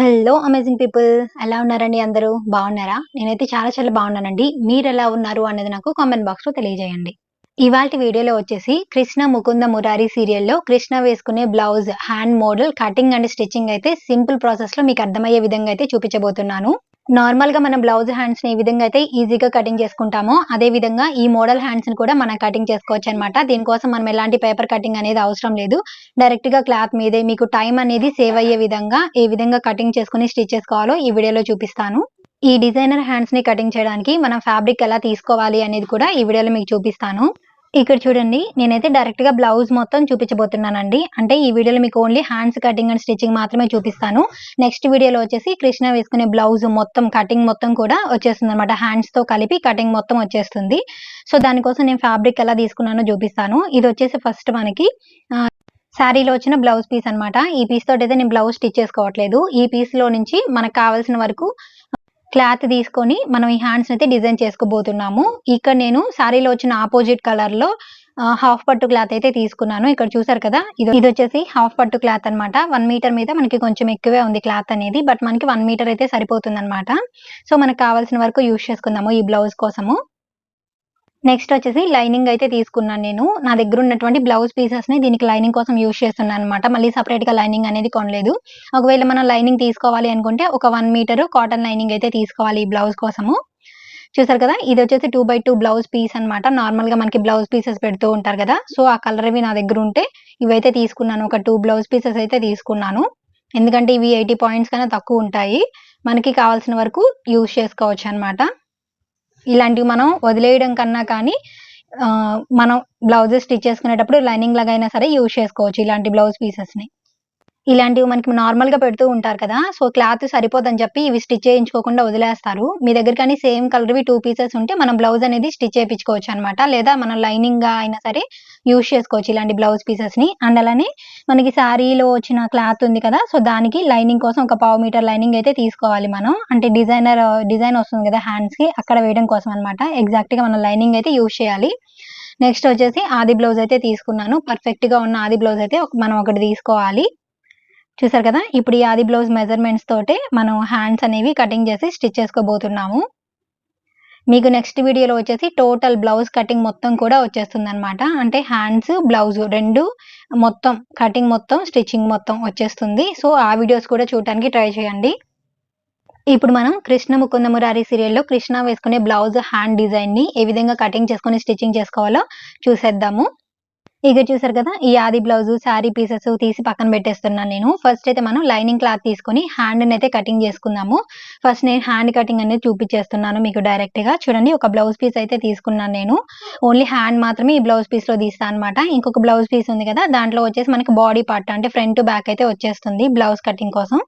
Hello amazing people ఎలా ఉన్నారండి అందరూ? బాగున్నారా? నేనైతే చాలా చాలా బాగున్నానండి. మీరు ఎలా ఉన్నారు అనేది నాకు కామెంట్ బాక్స్లో తెలియజేయండి. ఇవాళ వీడియోలో వచ్చేసి కృష్ణ ముకుంద మురారి సీరియల్లో కృష్ణ వేసుకునే blouse hand model cutting and stitching అయితే సింపుల్ ప్రాసెస్లో మీకు అర్థమయ్యే విధంగా అయితే చూపించబోతున్నాను. నార్మల్గా మనం బ్లౌజ్ హ్యాండ్స్ని ఈ విధంగా అయితే ఈజీగా కటింగ్ చేసుకుంటామో. అదే విధంగా ఈ మోడల్ హ్యాండ్స్ని కూడా మనం కటింగ్ చేసుకోవచ్చు అనమాట దీనికోసం మనం ఎలాంటి పేపర్ కటింగ్ అనేది అవసరం లేదు. డైరెక్ట్గా క్లాత్ మీదే మీకు టైం అనేది సేవ్ అయ్యే విధంగా ఏ విధంగా కటింగ్ చేసుకుని స్టిచ్ చేసుకోవాలో ఈ వీడియోలో చూపిస్తాను. ఈ డిజైనర్ హ్యాండ్స్ని కటింగ్ చేయడానికి మనం ఫ్యాబ్రిక్ ఎలా తీసుకోవాలి అనేది కూడా ఈ వీడియోలో మీకు చూపిస్తాను. ఇక్కడ చూడండి నేనైతే డైరెక్ట్గా బ్లౌజ్ మొత్తం చూపించబోతున్నానండి. అంటే ఈ వీడియోలో మీకు only hands cutting and stitching మాత్రమే చూపిస్తాను. నెక్స్ట్ వీడియోలో వచ్చేసి కృష్ణ వేసుకునే బ్లౌజ్ మొత్తం కటింగ్ మొత్తం కూడా వచ్చేస్తుంది అనమాట హ్యాండ్స్తో కలిపి కటింగ్ మొత్తం వచ్చేస్తుంది. సో దానికోసం నేను ఫ్యాబ్రిక్ ఎలా తీసుకున్నానో చూపిస్తాను. ఇది వచ్చేసి ఫస్ట్ మనకి శారీలో వచ్చిన బ్లౌజ్ పీస్ అనమాట ఈ పీస్ తోటి అయితే నేను బ్లౌజ్ స్టిచ్ చేసుకోవట్లేదు. ఈ పీస్లో నుంచి మనకు కావాల్సిన వరకు క్లాత్ తీసుకొని మనం ఈ హ్యాండ్స్ అయితే డిజైన్ చేసుకోబోతున్నాము. ఇక్కడ నేను శారీలో వచ్చిన ఆపోజిట్ కలర్లో హాఫ్ పట్టు క్లాత్ అయితే తీసుకున్నాను. ఇక్కడ చూసారు కదా? ఇది ఇది వచ్చేసి హాఫ్ పట్టు క్లాత్ అనమాట వన్ మీటర్ మీద మనకి కొంచెం ఎక్కువే ఉంది క్లాత్ అనేది బట్ మనకి వన్ మీటర్ అయితే సరిపోతుంది అనమాట సో మనకు కావాల్సిన వరకు యూజ్ చేసుకుందాము ఈ బ్లౌజ్ కోసము. నెక్స్ట్ వచ్చేసి లైనింగ్ అయితే తీసుకున్నాను నేను. నా దగ్గర ఉన్నటువంటి బ్లౌజ్ పీసెస్ని దీనికి లైనింగ్ కోసం యూజ్ చేస్తున్నాను అనమాట మళ్ళీ సపరేట్గా లైనింగ్ అనేది కొనలేదు. ఒకవేళ మనం లైనింగ్ తీసుకోవాలి అనుకుంటే ఒక వన్ మీటర్ కాటన్ లైనింగ్ అయితే తీసుకోవాలి ఈ బ్లౌజ్ కోసము. చూసారు కదా? ఇది వచ్చేసి two by two blouse piece అనమాట నార్మల్గా మనకి బ్లౌజ్ పీసెస్ పెడుతూ ఉంటారు కదా? సో ఆ కలర్ ఇవి నా దగ్గర ఉంటే ఇవైతే తీసుకున్నాను. ఒక టూ బ్లౌజ్ పీసెస్ అయితే తీసుకున్నాను. ఎందుకంటే ఇవి ఎయిటీ పాయింట్స్ కన్నా తక్కువ ఉంటాయి. మనకి కావాల్సిన వరకు యూజ్ చేసుకోవచ్చు అనమాట ఇలాంటివి మనం వదిలేయడం కన్నా కానీ మనం బ్లౌజెస్ స్టిచ్ చేసుకునేటప్పుడు లైనింగ్ లాగా అయినా సరే యూజ్ చేసుకోవచ్చు ఇలాంటి బ్లౌజ్ పీసెస్ని ఇలాంటివి మనకి నార్మల్గా పెడుతూ ఉంటారు కదా. సో క్లాత్ సరిపోదని చెప్పి ఇవి స్టిచ్ చేయించుకోకుండా వదిలేస్తారు. మీ దగ్గర కానీ సేమ్ కలర్వి టూ పీసెస్ ఉంటే మనం బ్లౌజ్ అనేది స్టిచ్ చేయించుకోవచ్చు అనమాట లేదా మనం లైనింగ్గా అయినా సరే యూజ్ చేసుకోవచ్చు ఇలాంటి బ్లౌజ్ పీసెస్ని. అండ్ అలానే మనకి శారీలో వచ్చిన క్లాత్ ఉంది కదా సో దానికి లైనింగ్ కోసం ఒక పావు మీటర్ లైనింగ్ అయితే తీసుకోవాలి మనం. అంటే డిజైనర్ డిజైన్ వస్తుంది కదా హ్యాండ్స్కి అక్కడ వేయడం కోసం అనమాట. ఎగ్జాక్ట్గా మనం లైనింగ్ అయితే యూజ్ చేయాలి. నెక్స్ట్ వచ్చేసి ఆది బ్లౌజ్ అయితే తీసుకున్నాను. పర్ఫెక్ట్గా ఉన్న ఆది బ్లౌజ్ అయితే మనం ఒకటి తీసుకోవాలి. చూసారు కదా? ఇప్పుడు ఈ ఆది బ్లౌజ్ మెజర్మెంట్స్ తోటే మనం హ్యాండ్స్ అనేవి కటింగ్ చేసి స్టిచ్ చేసుకోబోతున్నాము. మీకు నెక్స్ట్ వీడియోలో వచ్చేసి టోటల్ బ్లౌజ్ కటింగ్ మొత్తం కూడా వచ్చేస్తుంది అనమాట అంటే హ్యాండ్స్ బ్లౌజ్ రెండు మొత్తం కటింగ్ మొత్తం స్టిచ్చింగ్ మొత్తం వచ్చేస్తుంది. సో ఆ వీడియోస్ కూడా చూడటానికి ట్రై చేయండి. ఇప్పుడు మనం కృష్ణ ముకుంద మురారి సీరియల్లో కృష్ణ వేసుకునే బ్లౌజ్ హ్యాండ్ డిజైన్ని ఏ విధంగా కటింగ్ చేసుకొని స్టిచ్చింగ్ చేసుకోవాలో చూసేద్దాము. ఇక చూసారు కదా ఈ ఆది బ్లౌజ్ శారీ పీసెస్ తీసి పక్కన పెట్టేస్తున్నాను నేను. ఫస్ట్ అయితే మనం లైనింగ్ క్లాత్ తీసుకొని హ్యాండ్ అయితే కటింగ్ చేసుకుందాము. ఫస్ట్ నేను హ్యాండ్ కటింగ్ అనేది చూపించేస్తున్నాను మీకు డైరెక్ట్గా. చూడండి ఒక బ్లౌజ్ పీస్ అయితే తీసుకున్నాను నేను. ఓన్లీ హ్యాండ్ మాత్రమే ఈ బ్లౌజ్ పీస్లో తీస్తాను అనమాట ఇంకొక బ్లౌజ్ పీస్ ఉంది కదా దాంట్లో వచ్చేసి మనకి బాడీ పార్ట్ అంటే ఫ్రంట్ బ్యాక్ అయితే వచ్చేస్తుంది బ్లౌజ్ కటింగ్ కోసం.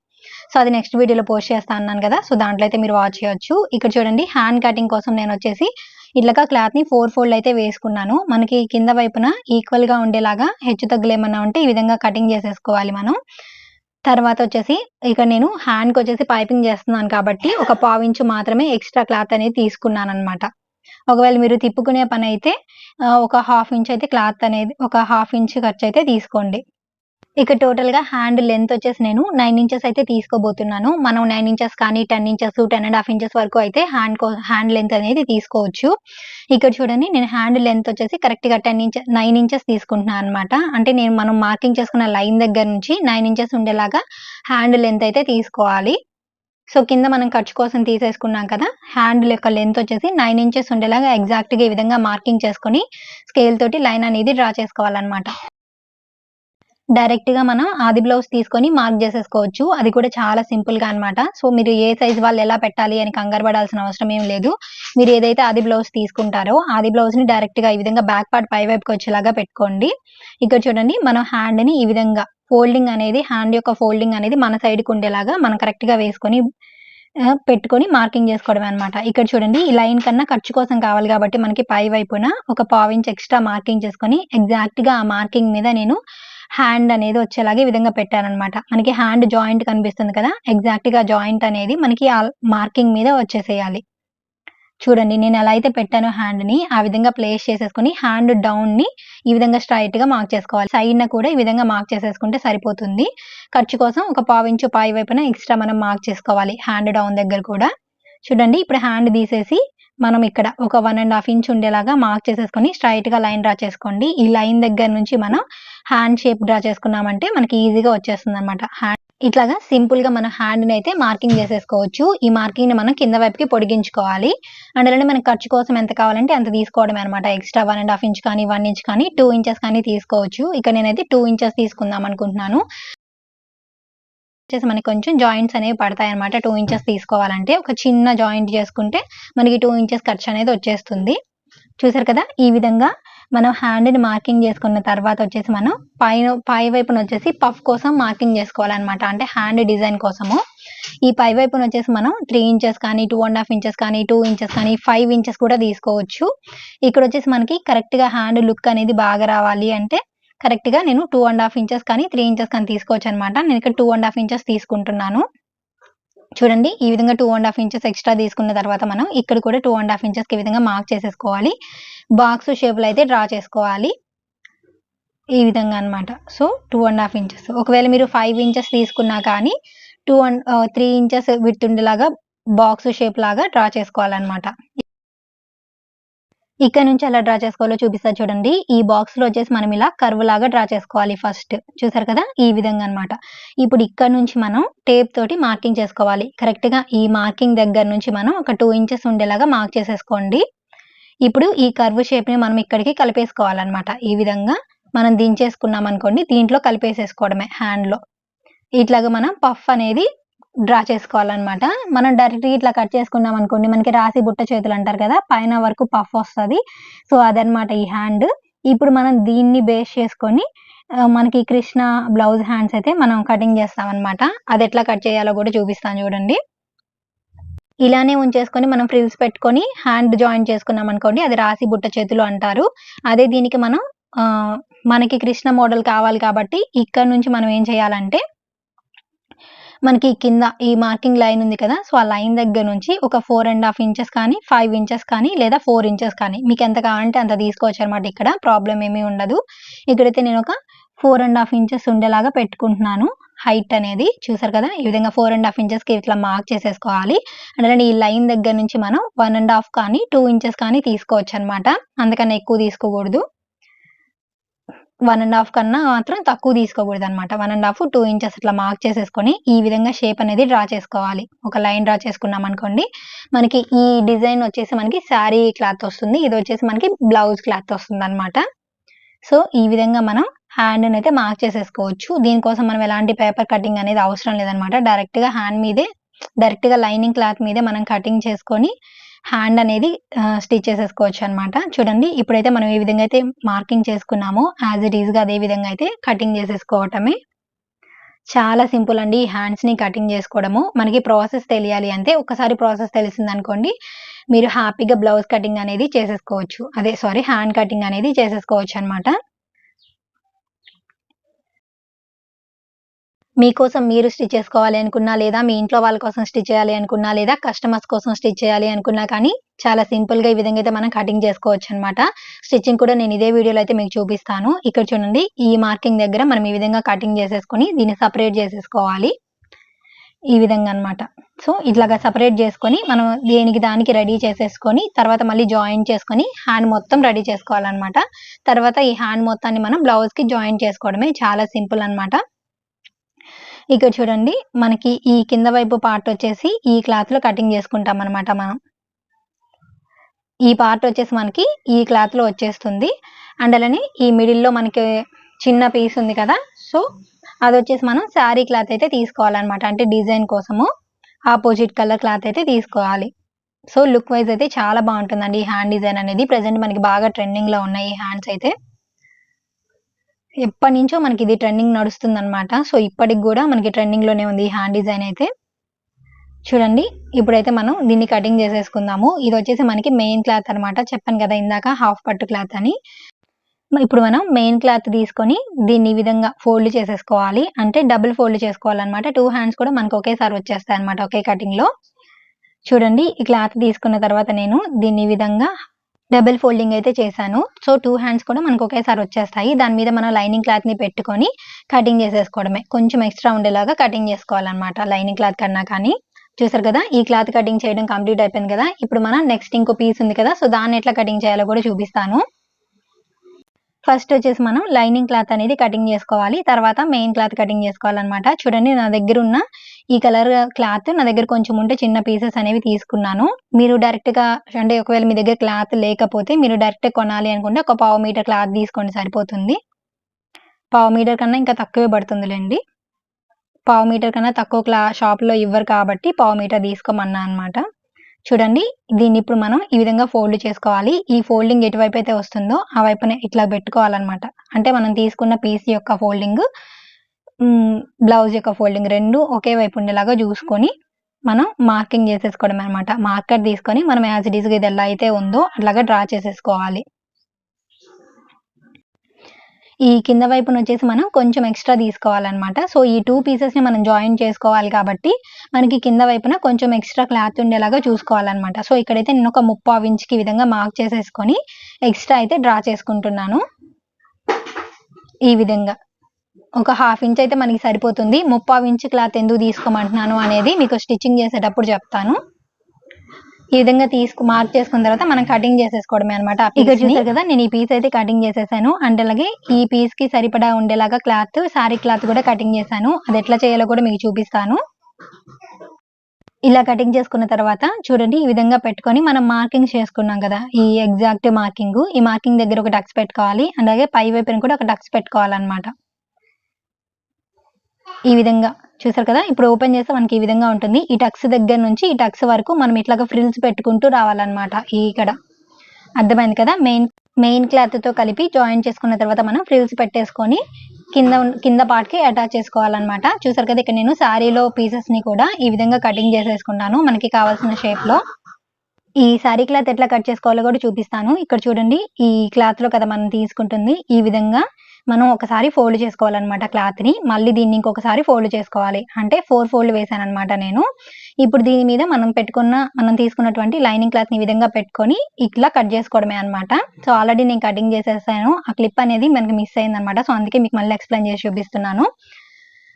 సో అది నెక్స్ట్ వీడియోలో పోస్ట్ చేస్తా అన్నాను కదా సో దాంట్లో అయితే మీరు వాచ్ చేయొచ్చు. ఇక్కడ చూడండి హ్యాండ్ కటింగ్ కోసం నేను వచ్చేసి ఇట్లాగా క్లాత్ని ఫోర్ ఫోల్డ్ అయితే వేసుకున్నాను. మనకి కింద వైపున ఈక్వల్గా ఉండేలాగా హెచ్చు తగ్గులు ఏమన్నా ఉంటే ఈ విధంగా కటింగ్ చేసేసుకోవాలి మనం. తర్వాత వచ్చేసి ఇక నేను హ్యాండ్కి వచ్చేసి పైపింగ్ చేస్తున్నాను కాబట్టి ఒక పావు ఇంచు మాత్రమే ఎక్స్ట్రా క్లాత్ అనేది తీసుకున్నాను అనమాట ఒకవేళ మీరు తిప్పుకునే పని అయితే ఒక హాఫ్ ఇంచ్ అయితే క్లాత్ అనేది ఒక హాఫ్ ఇంచ్ ఖర్చు అయితే తీసుకోండి. ఇక టోటల్గా హ్యాండ్ లెంత్ వచ్చేసి నేను నైన్ ఇంచెస్ అయితే తీసుకోబోతున్నాను. మనం నైన్ ఇంచెస్ కానీ ten inches ten and half inches వరకు అయితే హ్యాండ్ హ్యాండ్ లెంత్ అనేది తీసుకోవచ్చు. ఇక్కడ చూడండి నేను హ్యాండ్ లెంత్ వచ్చేసి కరెక్ట్గా టెన్ ఇంచెస్ నైన్ ఇంచెస్ తీసుకుంటున్నాను అనమాట అంటే నేను మనం మార్కింగ్ చేసుకున్న లైన్ దగ్గర నుంచి నైన్ ఇంచెస్ ఉండేలాగా హ్యాండ్ లెంత్ అయితే తీసుకోవాలి. సో కింద మనం ఖర్చు కోసం తీసేసుకున్నాం కదా హ్యాండ్ యొక్క లెంత్ వచ్చేసి నైన్ ఇంచెస్ ఉండేలాగా ఎగ్జాక్ట్గా ఈ విధంగా మార్కింగ్ చేసుకొని స్కేల్ తోటి లైన్ అనేది డ్రా చేసుకోవాలన్నమాట. డైరెక్ట్గా మనం ఆది బ్లౌజ్ తీసుకొని మార్క్ చేసేసుకోవచ్చు. అది కూడా చాలా సింపుల్గా అనమాట సో మీరు ఏ సైజ్ వాళ్ళు ఎలా పెట్టాలి అని కంగారు పడాల్సిన అవసరం ఏం లేదు. మీరు ఏదైతే ఆది బ్లౌజ్ తీసుకుంటారో ఆది బ్లౌజ్ని డైరెక్ట్గా ఈ విధంగా బ్యాక్ పార్ట్ పై వైపుకి వచ్చేలాగా పెట్టుకోండి. ఇక్కడ చూడండి మనం హ్యాండ్ని ఈ విధంగా ఫోల్డింగ్ అనేది హ్యాండ్ యొక్క ఫోల్డింగ్ అనేది మన సైడ్కు ఉండేలాగా మనం కరెక్ట్గా వేసుకొని పెట్టుకొని మార్కింగ్ చేసుకోవడం అనమాట ఇక్కడ చూడండి ఈ లైన్ కన్నా ఖర్చు కోసం కావాలి కాబట్టి మనకి పై వైపున ఒక పావు ఇంచ్ ఎక్స్ట్రా మార్కింగ్ చేసుకొని ఎగ్జాక్ట్గా ఆ మార్కింగ్ మీద నేను హ్యాండ్ అనేది వచ్చేలాగా ఈ విధంగా పెట్టారనమాట మనకి హ్యాండ్ జాయింట్ కనిపిస్తుంది కదా? ఎగ్జాక్ట్గా జాయింట్ అనేది మనకి ఆ మార్కింగ్ మీద వచ్చేసేయాలి. చూడండి నేను ఎలా అయితే పెట్టానో హ్యాండ్ని ఆ విధంగా ప్లేస్ చేసేసుకొని హ్యాండ్ డౌన్ని ఈ విధంగా స్ట్రైట్గా మార్క్ చేసుకోవాలి. సైడ్ న కూడా ఈ విధంగా మార్క్ చేసేసుకుంటే సరిపోతుంది. ఖర్చు కోసం ఒక పావు ఇంచు పై వైపున ఎక్స్ట్రా మనం మార్క్ చేసుకోవాలి. హ్యాండ్ డౌన్ దగ్గర కూడా. చూడండి ఇప్పుడు హ్యాండ్ తీసేసి మనం ఇక్కడ ఒక వన్ అండ్ హాఫ్ ఇంచ్ ఉండేలాగా మార్క్ చేసేసుకొని స్ట్రైట్గా లైన్ డ్రా చేసుకోండి. ఈ లైన్ దగ్గర నుంచి మనం హ్యాండ్ షేప్ డ్రా చేసుకున్నామంటే మనకి ఈజీగా వచ్చేస్తుంది అనమాట హ్యాండ్ ఇట్లాగా సింపుల్గా మన హ్యాండ్ని అయితే మార్కింగ్ చేసేసుకోవచ్చు. ఈ మార్కింగ్ని మనం కింద వైపుకి పొడిగించుకోవాలి. అండ్ అలానే మనకి ఖర్చు కోసం ఎంత కావాలంటే అంత తీసుకోవడమే అనమాట extra one and half inch కానీ వన్ ఇంచ్ కానీ టూ ఇంచెస్ కానీ తీసుకోవచ్చు. ఇక్కడ నేనైతే టూ ఇంచెస్ తీసుకుందాం అనుకుంటున్నాను. వచ్చేసి మనకి కొంచెం జాయింట్స్ అనేవి పడతాయి అనమాట టూ ఇంచెస్ తీసుకోవాలంటే ఒక చిన్న జాయింట్ చేసుకుంటే మనకి టూ ఇంచెస్ ఖర్చు అనేది వచ్చేస్తుంది. చూసారు కదా? ఈ విధంగా మనం హ్యాండ్ని మార్కింగ్ చేసుకున్న తర్వాత వచ్చేసి మనం పై పై వైపున వచ్చేసి పఫ్ కోసం మార్కింగ్ చేసుకోవాలన్నమాట. అంటే హ్యాండ్ డిజైన్ కోసము. ఈ పై వైపున వచ్చేసి మనం త్రీ ఇంచెస్ కానీ టూ అండ్ హాఫ్ ఇంచెస్ కానీ టూ ఇంచెస్ కానీ ఫైవ్ ఇంచెస్ కూడా తీసుకోవచ్చు. ఇక్కడ వచ్చేసి మనకి కరెక్ట్గా హ్యాండ్ లుక్ అనేది బాగా రావాలి అంటే కరెక్ట్గా నేను టూ అండ్ హాఫ్ ఇంచెస్ కానీ త్రీ ఇంచెస్ కానీ తీసుకోవచ్చు అనమాట నేను ఇక్కడ టూ అండ్ హాఫ్ ఇంచెస్ తీసుకుంటున్నాను. చూడండి ఈ విధంగా two and half inches extra తీసుకున్న తర్వాత మనం ఇక్కడ కూడా టూ అండ్ హాఫ్ ఇంచెస్కి ఈ విధంగా మార్క్ చేసేసుకోవాలి. బాక్స్ షేప్లో అయితే డ్రా చేసుకోవాలి. ఈ విధంగా అనమాట. So two and half inches. ఒకవేళ మీరు ఫైవ్ ఇంచెస్ తీసుకున్నా కానీ two and three inches with ఉండేలాగా బాక్స్ షేప్ లాగా డ్రా చేసుకోవాలన్నమాట ఇక్కడ నుంచి ఎలా డ్రా చేసుకోవాలో చూపిస్తా చూడండి. ఈ బాక్స్లో వచ్చేసి మనం ఇలా కర్వ్ లాగా డ్రా చేసుకోవాలి ఫస్ట్ చూసారు కదా? ఈ విధంగా అన్నమాట. ఇప్పుడు ఇక్కడ నుంచి మనం టేప్ తోటి మార్కింగ్ చేసుకోవాలి. కరెక్ట్గా ఈ మార్కింగ్ దగ్గర నుంచి మనం ఒక టూ ఇంచెస్ ఉండేలాగా మార్క్ చేసేసుకోండి. ఇప్పుడు ఈ కర్వ్ షేప్ని మనం ఇక్కడికి కలిపేసుకోవాలన్నమాట. ఈ విధంగా మనం దించేసుకున్నాం అనుకోండి దీంట్లో కలిపేసేసుకోవడమే హ్యాండ్లో. ఇట్లాగా మనం పఫ్ అనేది డ్రా చేసుకోవాలన్నమాట. మనం డైరెక్ట్ ఇట్లా కట్ చేసుకున్నాం అనుకోండి మనకి రాసి బుట్ట చేతులు అంటారు కదా పైన వరకు పఫ్ వస్తుంది. సో అదనమాట ఈ హ్యాండ్. ఇప్పుడు మనం దీన్ని బేస్ చేసుకొని మనకి కృష్ణ బ్లౌజ్ హ్యాండ్స్ అయితే మనం కటింగ్ చేస్తాం అది ఎట్లా కట్ చేయాలో కూడా చూపిస్తాను చూడండి. ఇలానే ఉంచేసుకొని మనం ఫ్రిల్స్ పెట్టుకొని హ్యాండ్ జాయిన్ చేసుకున్నాం అనుకోండి అది రాసి బుట్ట చేతులు అంటారు. అదే దీనికి మనం ఆ, మనకి కృష్ణ మోడల్ కావాలి కాబట్టి ఇక్కడ నుంచి మనం ఏం చేయాలంటే మనకి కింద ఈ మార్కింగ్ లైన్ ఉంది కదా సో ఆ లైన్ దగ్గర నుంచి ఒక ఫోర్ అండ్ హాఫ్ ఇంచెస్ కానీ ఫైవ్ ఇంచెస్ కానీ లేదా ఫోర్ ఇంచెస్ కానీ మీకు ఎంత కావాలంటే అంత తీసుకోవచ్చు అనమాట ఇక్కడ. ప్రాబ్లం ఏమీ ఉండదు. ఇక్కడైతే నేను ఒక ఫోర్ అండ్ హాఫ్ ఇంచెస్ ఉండేలాగా పెట్టుకుంటున్నాను. హైట్ అనేది చూసారు కదా ఈ విధంగా ఫోర్ అండ్ హాఫ్ ఇంచెస్కి ఇట్లా మార్క్ చేసేసుకోవాలి. అంటే ఈ లైన్ దగ్గర నుంచి మనం వన్ అండ్ హాఫ్ కానీ టూ ఇంచెస్ కానీ తీసుకోవచ్చు అనమాట అందుకని ఎక్కువ తీసుకోకూడదు. వన్ అండ్ హాఫ్ కన్నా మాత్రం తక్కువ తీసుకోకూడదు అనమాట one and half two inches ఇట్లా మార్క్ చేసేసుకొని ఈ విధంగా షేప్ అనేది డ్రా చేసుకోవాలి. ఒక లైన్ డ్రా చేసుకున్నాం అనుకోండి మనకి ఈ డిజైన్ వచ్చేసి మనకి శారీ క్లాత్ వస్తుంది. ఇది వచ్చేసి మనకి బ్లౌజ్ క్లాత్ వస్తుంది అనమాట సో ఈ విధంగా మనం హ్యాండ్ అయితే మార్క్ చేసేసుకోవచ్చు. దీనికోసం మనం ఎలాంటి పేపర్ కటింగ్ అనేది అవసరం లేదనమాట డైరెక్ట్గా హ్యాండ్ మీదే డైరెక్ట్గా లైనింగ్ క్లాత్ మీదే మనం కటింగ్ చేసుకొని హ్యాండ్ అనేది స్టిచ్ చేసేసుకోవచ్చు అనమాట చూడండి ఇప్పుడైతే మనం ఏ విధంగా అయితే మార్కింగ్ చేసుకున్నామో యాజ్ ఇట్ ఈజ్గా అదే విధంగా అయితే కటింగ్ చేసేసుకోవటమే. చాలా సింపుల్ అండి ఈ హ్యాండ్స్ని కటింగ్ చేసుకోవడము. మనకి ప్రాసెస్ తెలియాలి అంటే ఒకసారి ప్రాసెస్ తెలిసిందనుకోండి మీరు హ్యాపీగా బ్లౌజ్ కటింగ్ అనేది చేసేసుకోవచ్చు. అదే సారీ హ్యాండ్ కటింగ్ అనేది చేసేసుకోవచ్చు అనమాట మీకోసం మీరు స్టిచ్ చేసుకోవాలి అనుకున్నా లేదా మీ ఇంట్లో వాళ్ళ కోసం స్టిచ్ చేయాలి అనుకున్నా లేదా కస్టమర్స్ కోసం స్టిచ్ చేయాలి అనుకున్నా కానీ చాలా సింపుల్గా ఈ విధంగా అయితే మనం కటింగ్ చేసుకోవచ్చు అనమాట స్టిచ్చింగ్ కూడా నేను ఇదే వీడియోలో అయితే మీకు చూపిస్తాను. ఇక్కడ చూడండి ఈ మార్కింగ్ దగ్గర మనం ఈ విధంగా కటింగ్ చేసేసుకొని దీన్ని సపరేట్ చేసేసుకోవాలి. ఈ విధంగా అన్నమాట. సో ఇట్లాగా సపరేట్ చేసుకొని మనం దేనికి దానికి రెడీ చేసేసుకొని తర్వాత మళ్ళీ జాయిన్ చేసుకొని హ్యాండ్ మొత్తం రెడీ చేసుకోవాలన్నమాట. తర్వాత ఈ హ్యాండ్ మొత్తాన్ని మనం బ్లౌజ్కి జాయిన్ చేసుకోవడమే చాలా సింపుల్ అన్నమాట. ఇక్కడ చూడండి మనకి ఈ కింద వైపు పార్ట్ వచ్చేసి ఈ క్లాత్లో కటింగ్ చేసుకుంటాం అనమాట మనం. ఈ పార్ట్ వచ్చేసి మనకి ఈ క్లాత్లో వచ్చేస్తుంది. అండ్ అలానే ఈ మిడిల్లో మనకి చిన్న పీస్ ఉంది కదా సో అది వచ్చేసి మనం శారీ క్లాత్ అయితే తీసుకోవాలన్నమాట. అంటే డిజైన్ కోసము ఆపోజిట్ కలర్ క్లాత్ అయితే తీసుకోవాలి. సో లుక్ వైజ్ అయితే చాలా బాగుంటుందండి ఈ హ్యాండ్ డిజైన్ అనేది. ప్రజెంట్ మనకి బాగా ట్రెండింగ్లో ఉన్నాయి ఈ హ్యాండ్స్ అయితే. ఎప్పటి నుంచో మనకి ఇది ట్రెండింగ్ నడుస్తుంది అనమాట సో ఇప్పటికి కూడా మనకి ట్రెండింగ్లోనే ఉంది ఈ హ్యాండ్ డిజైన్ అయితే. చూడండి ఇప్పుడైతే మనం దీన్ని కటింగ్ చేసేసుకుందాము. ఇది వచ్చేసి మనకి మెయిన్ క్లాత్ అనమాట చెప్పాను కదా ఇందాక హాఫ్ పట్టు క్లాత్ అని. ఇప్పుడు మనం మెయిన్ క్లాత్ తీసుకొని దీన్ని ఈ విధంగా ఫోల్డ్ చేసేసుకోవాలి. అంటే డబుల్ ఫోల్డ్ చేసుకోవాలన్నమాట. టూ హ్యాండ్స్ కూడా మనకు ఒకేసారి వచ్చేస్తాయి అనమాట ఒకే కటింగ్లో. చూడండి ఈ క్లాత్ తీసుకున్న తర్వాత నేను దీన్ని ఈ విధంగా డబుల్ ఫోల్డింగ్ అయితే చేశాను. సో టూ హ్యాండ్స్ కూడా మనకు ఒకేసారి వచ్చేస్తాయి. దాని మీద మనం లైనింగ్ క్లాత్ని పెట్టుకొని కటింగ్ చేసేసుకోవడమే. కొంచెం ఎక్స్ట్రా ఉండేలాగా కటింగ్ చేసుకోవాలన్నమాట. లైనింగ్ క్లాత్ కన్నా కానీ. చూసారు కదా? ఈ క్లాత్ కటింగ్ చేయడం కంప్లీట్ అయిపోయింది కదా? ఇప్పుడు మనం నెక్స్ట్ ఇంకో పీస్ ఉంది కదా? సో దాన్ని ఎట్లా కటింగ్ చేయాలో కూడా చూపిస్తాను. ఫస్ట్ వచ్చేసి మనం లైనింగ్ క్లాత్ అనేది కటింగ్ చేసుకోవాలి. తర్వాత మెయిన్ క్లాత్ కటింగ్ చేసుకోవాలన్నమాట. చూడండి నా దగ్గర ఉన్న ఈ కలర్ క్లాత్ నా దగ్గర కొంచెం ఉంటే చిన్న పీసెస్ అనేవి తీసుకున్నాను. మీరు డైరెక్ట్గా అంటే ఒకవేళ మీ దగ్గర క్లాత్ లేకపోతే మీరు డైరెక్ట్ కొనాలి అనుకుంటే ఒక పావు మీటర్ క్లాత్ తీసుకోండి సరిపోతుంది. పావు మీటర్ కన్నా ఇంకా తక్కువే పడుతుందిలేండి. పావు మీటర్ కన్నా తక్కువ క్లా షాప్లో ఇవ్వరు కాబట్టి పావు మీటర్ తీసుకోమన్నా అనమాట చూడండి దీన్ని ఇప్పుడు మనం ఈ విధంగా ఫోల్డ్ చేసుకోవాలి. ఈ ఫోల్డింగ్ ఎటువైపు అయితే వస్తుందో ఆ వైపునే ఇట్లా పెట్టుకోవాలన్నమాట. అంటే మనం తీసుకున్న పీస్ యొక్క ఫోల్డింగ్ బ్లౌజ్ యొక్క ఫోల్డింగ్ రెండు ఒకే వైపు ఉండేలాగా చూసుకొని మనం మార్కింగ్ చేసేసుకోవడం అనమాట మార్కర్ తీసుకొని మనం యాజ్ ఇట్ ఈస్గా ఇది ఎలా అయితే ఉందో అట్లాగా డ్రా చేసేసుకోవాలి. ఈ కింద వైపున వచ్చేసి మనం కొంచెం ఎక్స్ట్రా తీసుకోవాలన్నమాట. సో ఈ టూ పీసెస్ని మనం జాయిన్ చేసుకోవాలి కాబట్టి మనకి కింద వైపున కొంచెం ఎక్స్ట్రా క్లాత్ ఉండేలాగా చూసుకోవాలన్నమాట. సో ఇక్కడైతే నేను ఒక ముప్పావు ఇంచుకి విధంగా మార్క్ చేసేసుకొని ఎక్స్ట్రా అయితే డ్రా చేసుకుంటున్నాను. ఈ విధంగా. ఒక హాఫ్ ఇంచ్ అయితే మనకి సరిపోతుంది. ముప్పావు ఇంచ్ క్లాత్ ఎందుకు తీసుకోమంటున్నాను అనేది మీకు స్టిచ్చింగ్ చేసేటప్పుడు చెప్తాను. ఈ విధంగా తీసుకు మార్క్ చేసుకున్న తర్వాత మనం కటింగ్ చేసేసుకోవడమే అనమాట ఇక్కడ చూసారు కదా నేను ఈ పీస్ అయితే కటింగ్ చేసేసాను. అండ్ అలాగే ఈ పీస్కి సరిపడా ఉండేలాగా క్లాత్ సారీ క్లాత్ కూడా కటింగ్ చేశాను. అది ఎట్లా చేయాలో కూడా మీకు చూపిస్తాను. ఇలా కటింగ్ చేసుకున్న తర్వాత చూడండి ఈ విధంగా పెట్టుకొని మనం మార్కింగ్ చేసుకున్నాం కదా ఈ ఎగ్జాక్ట్ మార్కింగ్ ఈ మార్కింగ్ దగ్గర ఒక డక్స్ పెట్టుకోవాలి. అలాగే పై వైపున కూడా ఒక డక్స్ పెట్టుకోవాలన్నమాట. ఈ విధంగా. చూసారు కదా? ఇప్పుడు ఓపెన్ చేస్తే మనకి ఈ విధంగా ఉంటుంది. ఈ టక్స్ దగ్గర నుంచి ఈ టక్స్ వరకు మనం ఇట్లాగా ఫ్రిల్స్ పెట్టుకుంటూ రావాలన్నమాట ఇక్కడ. అర్థమైంది కదా? మెయిన్ మెయిన్ క్లాత్తో కలిపి జాయిన్ చేసుకున్న తర్వాత మనం ఫ్రిల్స్ పెట్టేసుకొని కింద కింద పార్ట్కి కి అటాచ్ చేసుకోవాలన్నమాట. చూసారు కదా? ఇక్కడ నేను శారీలో పీసెస్ని కూడా ఈ విధంగా కటింగ్ చేసేసుకున్నాను. మనకి కావాల్సిన షేప్లో. ఈ శారీ క్లాత్ ఎట్లా కట్ చేసుకోవాలో కూడా చూపిస్తాను. ఇక్కడ చూడండి. ఈ క్లాత్లో కదా మనం తీసుకుంటుంది ఈ విధంగా. మనం ఒకసారి ఫోల్డ్ చేసుకోవాలన్నమాట క్లాత్ని. మళ్ళీ దీన్ని ఇంకొకసారి ఫోల్డ్ చేసుకోవాలి. అంటే ఫోర్ ఫోల్డ్ వేసాను అనమాట నేను. ఇప్పుడు దీని మీద మనం పెట్టుకున్న మనం తీసుకున్నటువంటి లైనింగ్ క్లాత్ని ఈ విధంగా పెట్టుకొని ఇట్లా కట్ చేసుకోవడమే అనమాట సో ఆల్రెడీ నేను కటింగ్ చేసేసాను. ఆ క్లిప్ అనేది మనకి మిస్ అయింది అనమాట సో అందుకే మీకు మళ్ళీ ఎక్స్ప్లెయిన్ చేసి చూపిస్తున్నాను.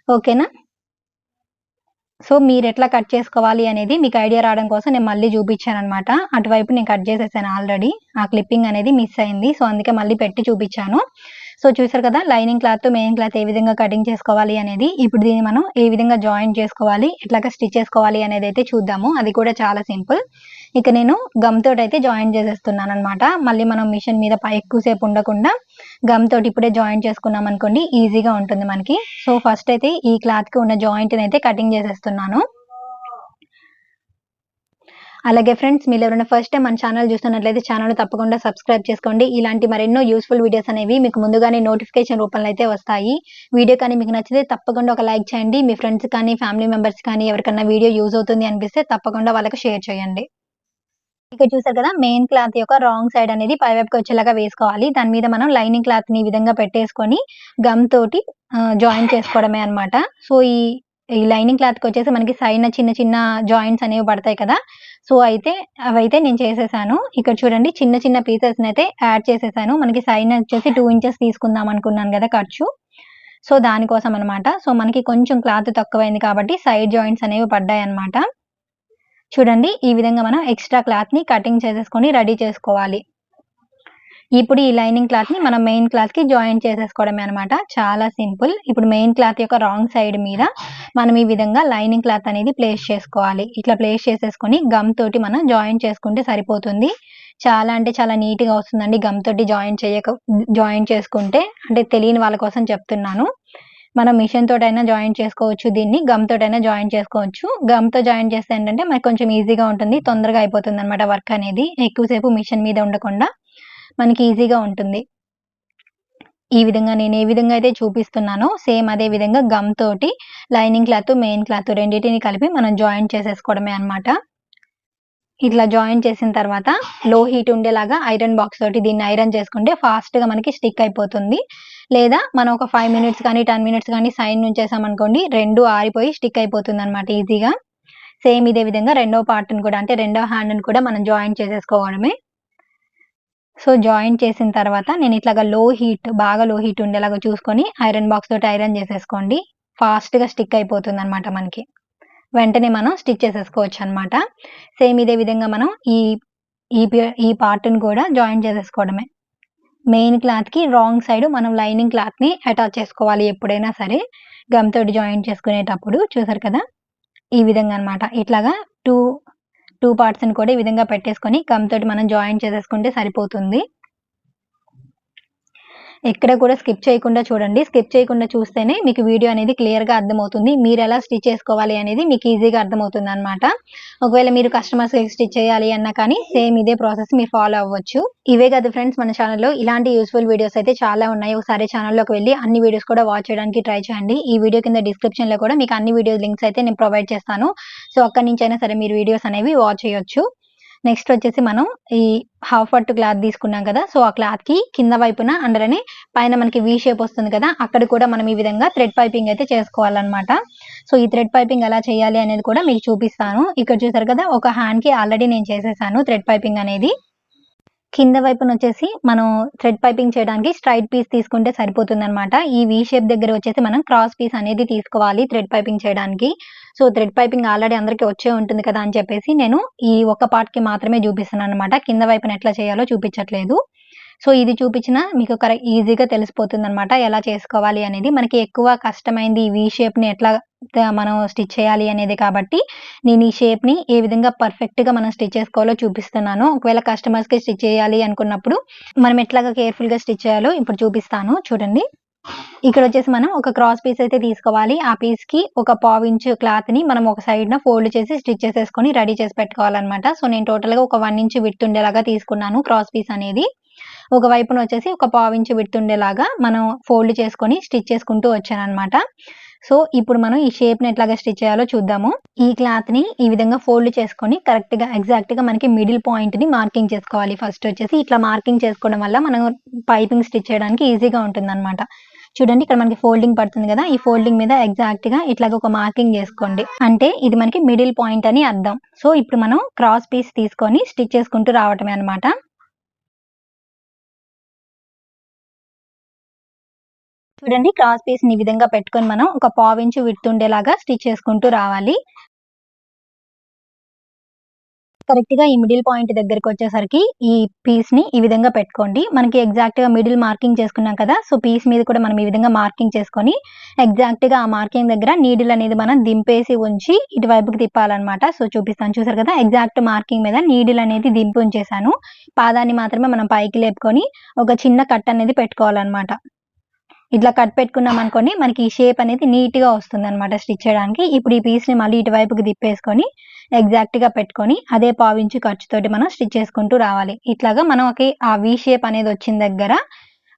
ఓకేనా సో మీరు ఎట్లా కట్ చేసుకోవాలి అనేది మీకు ఐడియా రావడం కోసం నేను మళ్ళీ చూపించాను అనమాట అటువైపు నేను కట్ చేసేసాను ఆల్రెడీ ఆ క్లిప్పింగ్ అనేది మిస్ అయింది. సో అందుకే మళ్ళీ పెట్టి చూపించాను. సో చూసారు కదా లైనింగ్ క్లాత్ మెయిన్ క్లాత్ ఏ విధంగా కటింగ్ చేసుకోవాలి అనేది ఇప్పుడు దీన్ని మనం ఏ విధంగా జాయిన్ చేసుకోవాలి ఎట్లాగా స్టిచ్ చేసుకోవాలి అనేది అయితే చూద్దాము. అది కూడా చాలా సింపుల్. ఇక నేను గమ్ తోటి అయితే జాయిన్ చేసేస్తున్నాను అనమాట మళ్ళీ మనం మిషన్ మీద పై ఎక్కువసేపు ఉండకుండా గమ్ తోటి ఇప్పుడే జాయిన్ చేసుకున్నాం అనుకోండి ఈజీగా ఉంటుంది మనకి. సో ఫస్ట్ అయితే ఈ క్లాత్కి ఉన్న జాయింట్ అయితే కటింగ్ చేసేస్తున్నాను. అలాగే ఫ్రెండ్స్ మీరు ఎవరైనా ఫస్ట్ టైం మన ఛానల్ చూస్తున్నట్లయితే ఛానల్ తప్పకుండా సబ్స్క్రైబ్ చేసుకోండి. ఇలాంటి మరెన్నో యూస్ఫుల్ వీడియోస్ అనేవి మీకు ముందుగానే నోటిఫికేషన్ రూపంలో అయితే వస్తాయి. వీడియో కానీ మీకు నచ్చితే తప్పకుండా ఒక లైక్ చేయండి. మీ ఫ్రెండ్స్ కానీ ఫ్యామిలీ మెంబర్స్ కానీ ఎవరికైనా వీడియో యూజ్ అవుతుంది అనిపిస్తే తప్పకుండా వాళ్ళకి షేర్ చేయండి. ఇక్కడ చూసారు కదా మెయిన్ క్లాత్ యొక్క రాంగ్ సైడ్ అనేది పై వైపుకి వచ్చేలాగా వేసుకోవాలి. దాని మీద మనం లైనింగ్ క్లాత్ని విధంగా పెట్టేసుకొని గమ్ తోటి జాయిన్ చేసుకోవడమే అన్నమాట. సో ఈ ఈ లైనింగ్ క్లాత్కి వచ్చేసి మనకి సైన చిన్న చిన్న జాయింట్స్ అనేవి పడతాయి కదా. సో అయితే అవైతే నేను చేసేసాను. ఇక్కడ చూడండి చిన్న చిన్న పీసెస్ అయితే యాడ్ చేసేసాను. మనకి సైన్ వచ్చేసి టూ ఇంచెస్ తీసుకుందాం అనుకున్నాను కదా ఖర్చు. సో దానికోసం అన్నమాట. సో మనకి కొంచెం క్లాత్ తక్కువైంది కాబట్టి సైడ్ జాయింట్స్ అనేవి పడ్డాయి అన్నమాట. చూడండి ఈ విధంగా మనం ఎక్స్ట్రా క్లాత్ని కటింగ్ చేసేసుకొని రెడీ చేసుకోవాలి. ఇప్పుడు ఈ లైనింగ్ క్లాత్ని మనం మెయిన్ క్లాత్కి జాయిన్ చేసేసుకోవడమే అనమాట చాలా సింపుల్. ఇప్పుడు మెయిన్ క్లాత్ యొక్క రాంగ్ సైడ్ మీద మనం ఈ విధంగా లైనింగ్ క్లాత్ అనేది ప్లేస్ చేసుకోవాలి. ఇట్లా ప్లేస్ చేసేసుకొని గమ్ తోటి మనం జాయిన్ చేసుకుంటే సరిపోతుంది. చాలా అంటే చాలా నీట్గా వస్తుందండి గమ్ తోటి జాయిన్ చేయక జాయిన్ చేసుకుంటే. అంటే తెలియని వాళ్ళ కోసం చెప్తున్నాను. మనం మిషన్ తోటైనా జాయిన్ చేసుకోవచ్చు దీన్ని గమ్ తోటైనా జాయిన్ చేసుకోవచ్చు. గమ్తో జాయిన్ చేస్తే ఏంటంటే మనకి కొంచెం ఈజీగా ఉంటుంది తొందరగా అయిపోతుంది అనమాట వర్క్ అనేది. ఎక్కువసేపు మిషన్ మీద ఉండకుండా. మనకి ఈజీగా ఉంటుంది. ఈ విధంగా నేను ఏ విధంగా అయితే చూపిస్తున్నానో సేమ్ అదే విధంగా గమ్ తోటి లైనింగ్ క్లాత్ మెయిన్ క్లాత్ రెండింటిని కలిపి మనం జాయిన్ చేసేసుకోవడమే అన్నమాట. ఇట్లా జాయిన్ చేసిన తర్వాత లో హీట్ ఉండేలాగా ఐరన్ బాక్స్ తోటి దీన్ని ఐరన్ చేసుకుంటే ఫాస్ట్గా మనకి స్టిక్ అయిపోతుంది. లేదా మనం ఒక ఫైవ్ మినిట్స్ కానీ టెన్ మినిట్స్ కానీ సైన్ నుంచి చేసామనుకోండి రెండు ఆరిపోయి స్టిక్ అయిపోతుంది అనమాట ఈజీగా. సేమ్ ఇదే విధంగా రెండో పార్ట్ని కూడా అంటే రెండో హ్యాండ్ని కూడా మనం జాయిన్ చేసేసుకోవడమే. సో జాయిన్ చేసిన తర్వాత నేను ఇట్లాగా లో హీట్ బాగా లో హీట్ ఉండేలాగా చూసుకొని ఐరన్ బాక్స్ తోటి ఐరన్ చేసేసుకోండి. ఫాస్ట్గా స్టిక్ అయిపోతుంది అనమాట మనకి. వెంటనే మనం స్టిచ్ చేసేసుకోవచ్చు అనమాట సేమ్ ఇదే విధంగా మనం ఈ ఈ ఈ పార్ట్ని కూడా జాయిన్ చేసేసుకోవడమే. మెయిన్ క్లాత్కి రాంగ్ సైడ్ మనం లైనింగ్ క్లాత్ని అటాచ్ చేసుకోవాలి ఎప్పుడైనా సరే. గమ్ తోటి జాయిన్ చేసుకునేటప్పుడు చూసారు కదా? ఈ విధంగా అనమాట ఇట్లాగా టూ టూ పార్ట్స్ని కూడా ఈ విధంగా పెట్టేసుకొని గమ్ తోటి మనం జాయిన్ చేసేసుకుంటే సరిపోతుంది. ఎక్కడ కూడా స్కిప్ చేయకుండా చూడండి. స్కిప్ చేయకుండా చూస్తేనే మీకు వీడియో అనేది క్లియర్గా అర్థమవుతుంది. మీరు ఎలా స్టిచ్ చేసుకోవాలి అనేది మీకు ఈజీగా అర్థమవుతుంది అనమాట ఒకవేళ మీరు కస్టమర్స్ స్టిచ్ చేయాలి అన్నా కానీ సేమ్ ఇదే ప్రాసెస్ మీరు ఫాలో అవ్వచ్చు. ఇవే కదా ఫ్రెండ్స్ మన ఛానల్లో ఇలాంటి యూస్ఫుల్ వీడియోస్ అయితే చాలా ఉన్నాయి. ఒకసారి ఛానల్లోకి వెళ్ళి అన్ని వీడియోస్ కూడా వాచ్ చేయడానికి ట్రై చేయండి. ఈ వీడియో కింద డిస్క్రిప్షన్లో కూడా మీకు అన్ని వీడియోస్ లింక్స్ అయితే నేను ప్రొవైడ్ చేస్తాను. సో అక్కడి నుంచి అయినా సరే మీరు వీడియోస్ అనేవి వాచ్ చేయొచ్చు. నెక్స్ట్ వచ్చేసి మనం ఈ హాఫ్ పట్టు క్లాత్ తీసుకున్నాం కదా సో ఆ క్లాత్కి కింద వైపున అందులోనే పైన మనకి వీ షేప్ వస్తుంది కదా అక్కడ కూడా మనం ఈ విధంగా థ్రెడ్ పైపింగ్ అయితే చేసుకోవాలన్నమాట. సో ఈ థ్రెడ్ పైపింగ్ ఎలా చేయాలి అనేది కూడా మీకు చూపిస్తాను. ఇక్కడ చూసారు కదా ఒక హ్యాండ్కి ఆల్రెడీ నేను చేసేసాను థ్రెడ్ పైపింగ్ అనేది. కింద వైపున వచ్చేసి మనం థ్రెడ్ పైపింగ్ చేయడానికి స్ట్రైట్ పీస్ తీసుకుంటే సరిపోతుంది అనమాట ఈ వీ షేప్ దగ్గర వచ్చేసి మనం క్రాస్ పీస్ అనేది తీసుకోవాలి థ్రెడ్ పైపింగ్ చేయడానికి. సో థ్రెడ్ పైపింగ్ ఆల్రెడీ అందరికీ వచ్చే ఉంటుంది కదా అని చెప్పేసి నేను ఈ ఒక్క పార్ట్కి మాత్రమే చూపిస్తున్నాను అనమాట కింద వైపున ఎట్లా చేయాలో చూపించట్లేదు. సో ఇది చూపించిన మీకు కరెక్ట్ ఈజీగా తెలిసిపోతుంది అనమాట ఎలా చేసుకోవాలి అనేది మనకి ఎక్కువ కష్టమైంది ఈ వీ షేప్ని ఎట్లా మనం స్టిచ్ చేయాలి అనేది కాబట్టి నేను ఈ షేప్ని ఏ విధంగా పర్ఫెక్ట్గా మనం స్టిచ్ చేసుకోవాలో చూపిస్తున్నాను. ఒకవేళ కస్టమర్స్కి స్టిచ్ చేయాలి అనుకున్నప్పుడు మనం ఎట్లాగా కేర్ఫుల్గా స్టిచ్ చేయాలో ఇప్పుడు చూపిస్తాను. చూడండి. ఇక్కడ వచ్చేసి మనం ఒక క్రాస్ పీస్ అయితే తీసుకోవాలి. ఆ పీస్కి ఒక పావు క్లాత్ని మనం ఒక సైడ్ న ఫోల్డ్ చేసి స్టిచ్ చేసేసుకొని రెడీ చేసి పెట్టుకోవాలన్నమాట. సో నేను టోటల్గా ఒక వన్ ఇంచ్ విత్ ఉండేలాగా తీసుకున్నాను క్రాస్ పీస్ అనేది. ఒక వైపున వచ్చేసి ఒక పావు విత్ ఉండేలాగా మనం ఫోల్డ్ చేసుకొని స్టిచ్ చేసుకుంటూ వచ్చాను అనమాట సో ఇప్పుడు మనం ఈ షేప్ని ఎట్లాగా స్టిచ్ చేయాలో చూద్దాము. ఈ క్లాత్ని ఈ విధంగా ఫోల్డ్ చేసుకొని కరెక్ట్గా ఎగ్జాక్ట్గా మనకి మిడిల్ పాయింట్ని మార్కింగ్ చేసుకోవాలి. ఫస్ట్ వచ్చేసి ఇట్లా మార్కింగ్ చేసుకోవడం వల్ల మనం పైపింగ్ స్టిచ్ చేయడానికి ఈజీగా ఉంటుంది చూడండి ఇక్కడ మనకి ఫోల్డింగ్ పడుతుంది కదా. ఈ ఫోల్డింగ్ మీద ఎగ్జాక్ట్గా ఇట్లాగ ఒక మార్కింగ్ చేసుకోండి. అంటే ఇది మనకి మిడిల్ పాయింట్ అని అర్థం. సో ఇప్పుడు మనం క్రాస్ పీస్ తీసుకొని స్టిచ్ చేసుకుంటూ రావటమే అనమాట చూడండి క్రాస్ పీస్ని ఈ విధంగా పెట్టుకొని మనం ఒక పావు ఇంచు విడుతుండేలాగా స్టిచ్ చేసుకుంటూ రావాలి. కరెక్ట్గా ఈ మిడిల్ పాయింట్ దగ్గరికి వచ్చేసరికి ఈ పీస్ని ఈ విధంగా పెట్టుకోండి. మనకి ఎగ్జాక్ట్గా మిడిల్ మార్కింగ్ చేసుకున్నాం కదా సో పీస్ మీద కూడా మనం ఈ విధంగా మార్కింగ్ చేసుకొని ఎగ్జాక్ట్గా ఆ మార్కింగ్ దగ్గర నీడిల్ అనేది మనం దింపేసి ఉంచి ఇటువైపుకి తిప్పాలన్నమాట. సో చూపిస్తాను చూసారు కదా? ఎగ్జాక్ట్ మార్కింగ్ మీద నీడిల్ అనేది దింపు ఉంచేసాను పాదాన్ని మాత్రమే మనం పైకి లేపుకొని ఒక చిన్న కట్ అనేది పెట్టుకోవాలన్నమాట. ఇట్లా కట్ పెట్టుకున్నాం అనుకోండి మనకి ఈ షేప్ అనేది నీట్గా వస్తుంది అనమాట స్టిచ్ చేయడానికి. ఇప్పుడు ఈ పీస్ని మళ్ళీ ఇటువైపుకి తిప్పేసుకొని ఎగ్జాక్ట్గా పెట్టుకొని అదే పావించి ఖర్చుతోటి మనం స్టిచ్ చేసుకుంటూ రావాలి. ఇట్లాగా మనకి ఆ వి షేప్ అనేది వచ్చిన దగ్గర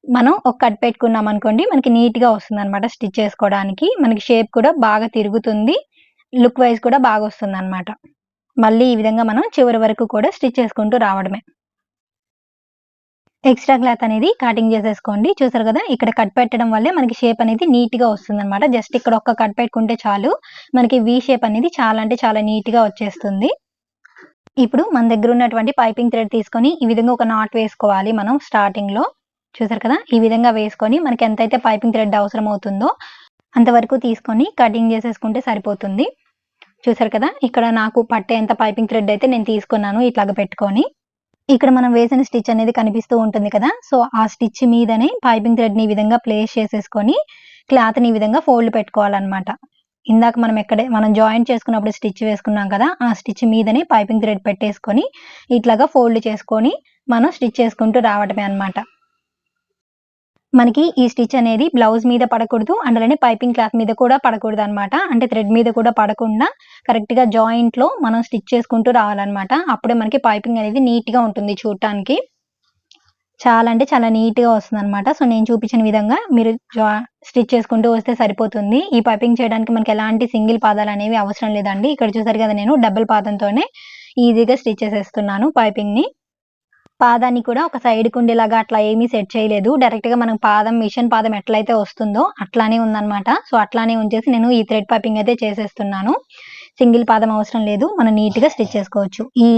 మనం ఒక కట్ పెట్టుకున్నాం అనుకోండి మనకి నీట్గా వస్తుంది అనమాట స్టిచ్ చేసుకోవడానికి. మనకి షేప్ కూడా బాగా తిరుగుతుంది. లుక్ వైజ్ కూడా బాగా వస్తుంది అనమాట మళ్ళీ ఈ విధంగా మనం చివరి వరకు కూడా స్టిచ్ చేసుకుంటూ రావడమే. ఎక్స్ట్రా క్లాత్ అనేది కటింగ్ చేసేసుకోండి. చూసారు కదా ఇక్కడ కట్ పెట్టడం వల్లే మనకి షేప్ అనేది నీట్గా వస్తుంది అనమాట జస్ట్ ఇక్కడ ఒక్క కట్ పెట్టుకుంటే చాలు. మనకి వి షేప్ అనేది చాలా అంటే చాలా నీట్గా వచ్చేస్తుంది. ఇప్పుడు మన దగ్గర ఉన్నటువంటి పైపింగ్ థ్రెడ్ తీసుకొని ఈ విధంగా ఒక నాట్ వేసుకోవాలి మనం స్టార్టింగ్లో. చూసారు కదా ఈ విధంగా వేసుకొని మనకి ఎంతైతే పైపింగ్ థ్రెడ్ అవసరం అవుతుందో అంతవరకు తీసుకొని కటింగ్ చేసేసుకుంటే సరిపోతుంది. చూసారు కదా ఇక్కడ నాకు పట్టే ఎంత పైపింగ్ థ్రెడ్ అయితే నేను తీసుకున్నాను ఇట్లాగ పెట్టుకొని. ఇక్కడ మనం వేసిన స్టిచ్ అనేది కనిపిస్తూ ఉంటుంది కదా. సో ఆ స్టిచ్ మీదనే పైపింగ్ థ్రెడ్ని ఈ విధంగా ప్లేస్ చేసేసుకొని క్లాత్ని ఈ విధంగా ఫోల్డ్ పెట్టుకోవాలన్నమాట. ఇందాక మనం ఎక్కడే మనం జాయింట్ చేసుకున్నప్పుడు స్టిచ్ వేసుకున్నాం కదా ఆ స్టిచ్ మీదనే పైపింగ్ థ్రెడ్ పెట్టేసుకొని ఇట్లాగా ఫోల్డ్ చేసుకొని మనం స్టిచ్ చేసుకుంటూ రావటమే అన్నమాట. మనకి ఈ స్టిచ్ అనేది బ్లౌజ్ మీద పడకూడదు అందులోనే పైపింగ్ క్లాత్ మీద కూడా పడకూడదు అనమాట అంటే థ్రెడ్ మీద కూడా పడకుండా కరెక్ట్గా జాయింట్లో మనం స్టిచ్ చేసుకుంటూ రావాలన్నమాట. అప్పుడే మనకి పైపింగ్ అనేది నీట్గా ఉంటుంది చూడటానికి. చాలా అంటే చాలా నీట్గా వస్తుంది అనమాట సో నేను చూపించిన విధంగా మీరు స్టిచ్ చేసుకుంటూ వస్తే సరిపోతుంది. ఈ పైపింగ్ చేయడానికి మనకి ఎలాంటి సింగిల్ పాదాలు అనేవి అవసరం లేదండి. ఇక్కడ చూసారు కదా నేను డబుల్ పాదంతోనే ఈజీగా స్టిచ్ చేసేస్తున్నాను పైపింగ్ని పాదాన్ని కూడా ఒక సైడ్ కుండేలాగా అట్లా ఏమీ సెట్ చేయలేదు. డైరెక్ట్గా మనం పాదం మిషన్ పాదం ఎట్లయితే వస్తుందో అట్లానే ఉందన్నమాట. సో అట్లానే ఉంచేసి నేను ఈ థ్రెడ్ పైపింగ్ అయితే చేసేస్తున్నాను. సింగిల్ పాదం అవసరం లేదు. మనం నీట్గా స్టిచ్ చేసుకోవచ్చు. ఈ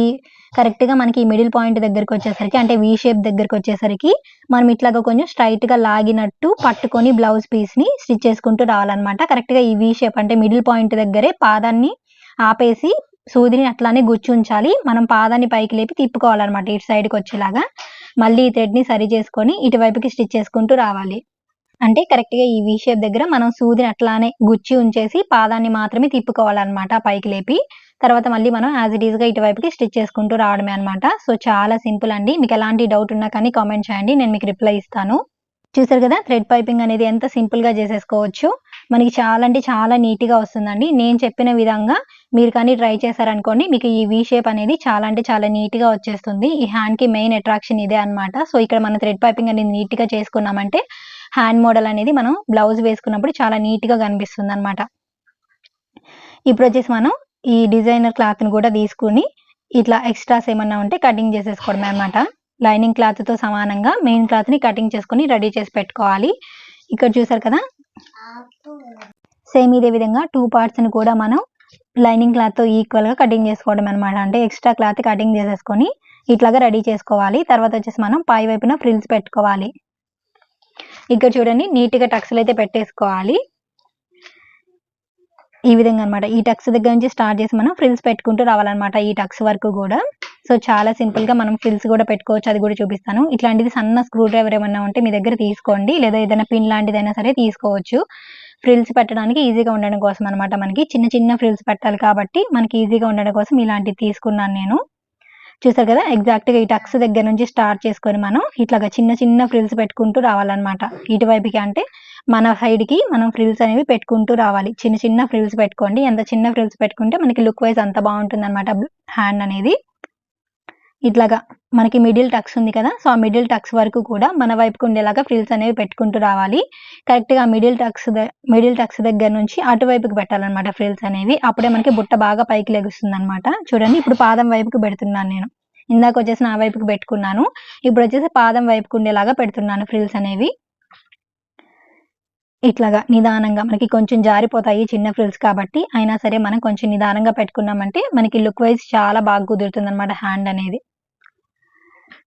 కరెక్ట్గా మనకి ఈ మిడిల్ పాయింట్ దగ్గరికి వచ్చేసరికి అంటే వీ షేప్ దగ్గరకు వచ్చేసరికి మనం ఇట్లాగా కొంచెం స్ట్రైట్గా లాగినట్టు పట్టుకొని బ్లౌజ్ పీస్ని స్టిచ్ చేసుకుంటూ రావాలన్నమాట. కరెక్ట్గా ఈ వీ షేప్ అంటే మిడిల్ పాయింట్ దగ్గరే పాదాన్ని ఆపేసి సూదిని అట్లానే గుచ్చి ఉంచాలి మనం పాదాన్ని పైకి లేపి తిప్పుకోవాలన్నమాట ఇటు సైడ్కి వచ్చేలాగా. మళ్ళీ ఈ థ్రెడ్ని సరి చేసుకొని ఇటువైపుకి స్టిచ్ చేసుకుంటూ రావాలి. అంటే కరెక్ట్గా ఈ వీ షేప్ దగ్గర మనం సూదిని అట్లానే గుచ్చి ఉంచేసి పాదాన్ని మాత్రమే తిప్పుకోవాలన్నమాట పైకి లేపి. తర్వాత మళ్ళీ మనం యాజ్ ఇట్ ఈస్గా ఇటువైపుకి స్టిచ్ చేసుకుంటూ రావడమే అనమాట సో చాలా సింపుల్ అండి. మీకు ఎలాంటి డౌట్ ఉన్నా కానీ కామెంట్ చేయండి. నేను మీకు రిప్లై ఇస్తాను. చూసారు కదా థ్రెడ్ పైపింగ్ అనేది ఎంత సింపుల్గా చేసేసుకోవచ్చు. మనకి చాలా అంటే చాలా నీట్గా వస్తుందండి. నేను చెప్పిన విధంగా మీరు కానీ ట్రై చేశారనుకోండి మీకు ఈ వీ షేప్ అనేది చాలా అంటే చాలా నీట్గా వచ్చేస్తుంది. ఈ హ్యాండ్కి మెయిన్ అట్రాక్షన్ ఇదే అనమాట సో ఇక్కడ మనం థ్రెడ్ పైపింగ్ అనేది నీట్గా చేసుకున్నామంటే హ్యాండ్ మోడల్ అనేది మనం బ్లౌజ్ వేసుకున్నప్పుడు చాలా నీట్గా కనిపిస్తుంది అనమాట ఇప్పుడు వచ్చేసి మనం ఈ డిజైనర్ క్లాత్ని కూడా తీసుకుని ఇట్లా ఎక్స్ట్రాస్ ఏమన్నా ఉంటే కటింగ్ చేసేసుకోవడమే అనమాట లైనింగ్ క్లాత్తో సమానంగా మెయిన్ క్లాత్ని కటింగ్ చేసుకొని రెడీ చేసి పెట్టుకోవాలి. ఇక్కడ చూసారు కదా? సేమ్ ఇదే విధంగా టూ పార్ట్స్ని కూడా మనం లైనింగ్ క్లాత్తో ఈక్వల్గా కటింగ్ చేసుకోవడం అనమాట అంటే ఎక్స్ట్రా క్లాత్ కటింగ్ చేసేసుకొని ఇట్లాగా రెడీ చేసుకోవాలి. తర్వాత వచ్చేసి మనం పై వైపున ఫ్రిల్స్ పెట్టుకోవాలి. ఇక్కడ చూడండి నీట్గా టక్స్లు అయితే పెట్టేసుకోవాలి. ఈ విధంగా అనమాట ఈ టక్స్ దగ్గర నుంచి స్టార్ట్ చేసి మనం ఫ్రిల్స్ పెట్టుకుంటూ రావాలన్నమాట ఈ టక్స్ వరకు కూడా. సో చాలా సింపుల్గా మనం ఫ్రిల్స్ కూడా పెట్టుకోవచ్చు. అది కూడా చూపిస్తాను. ఇట్లాంటిది సన్న స్క్రూ డ్రైవర్ ఏమన్నా ఉంటే మీ దగ్గర తీసుకోండి. లేదా ఏదైనా పిన్ లాంటిదైనా సరే తీసుకోవచ్చు. ఫ్రిల్స్ పెట్టడానికి ఈజీగా ఉండడం కోసం అనమాట మనకి. చిన్న చిన్న ఫ్రిల్స్ పెట్టాలి కాబట్టి మనకి ఈజీగా ఉండడం కోసం ఇలాంటివి తీసుకున్నాను నేను. చూసారు కదా? ఎగ్జాక్ట్గా ఈ టక్స్ దగ్గర నుంచి స్టార్ట్ చేసుకొని మనం ఇట్లాగా చిన్న చిన్న ఫ్రిల్స్ పెట్టుకుంటూ రావాలన్నమాట. ఇటువైపుకి అంటే మన సైడ్కి మనం ఫ్రిల్స్ అనేవి పెట్టుకుంటూ రావాలి. చిన్న చిన్న ఫ్రిల్స్ పెట్టుకోండి. ఎంత చిన్న ఫ్రిల్స్ పెట్టుకుంటే మనకి లుక్ వైజ్ అంత బాగుంటుంది అనమాట హ్యాండ్ అనేది. ఇట్లాగా మనకి మిడిల్ టక్స్ ఉంది కదా సో ఆ మిడిల్ టక్స్ వరకు కూడా మన వైపుకు ఉండేలాగా ఫ్రిల్స్ అనేవి పెట్టుకుంటూ రావాలి. కరెక్ట్గా మిడిల్ టక్స్ మిడిల్ టక్స్ దగ్గర నుంచి అటువైపుకి పెట్టాలన్నమాట ఫ్రిల్స్ అనేవి. అప్పుడే మనకి బుట్ట బాగా పైకి లెగుస్తుంది అనమాట చూడండి ఇప్పుడు పాదం వైపుకి పెడుతున్నాను నేను. ఇందాక వచ్చేసి నా వైపుకి పెట్టుకున్నాను. ఇప్పుడు వచ్చేసి పాదం వైపుకు ఉండేలాగా పెడుతున్నాను ఫ్రిల్స్ అనేవి. ఇట్లాగా నిదానంగా మనకి కొంచెం జారిపోతాయి చిన్న ఫ్రిల్స్ కాబట్టి అయినా సరే మనం కొంచెం నిదానంగా పెట్టుకున్నామంటే మనకి లుక్ వైజ్ చాలా బాగా కుదురుతుంది అనమాట హ్యాండ్ అనేది.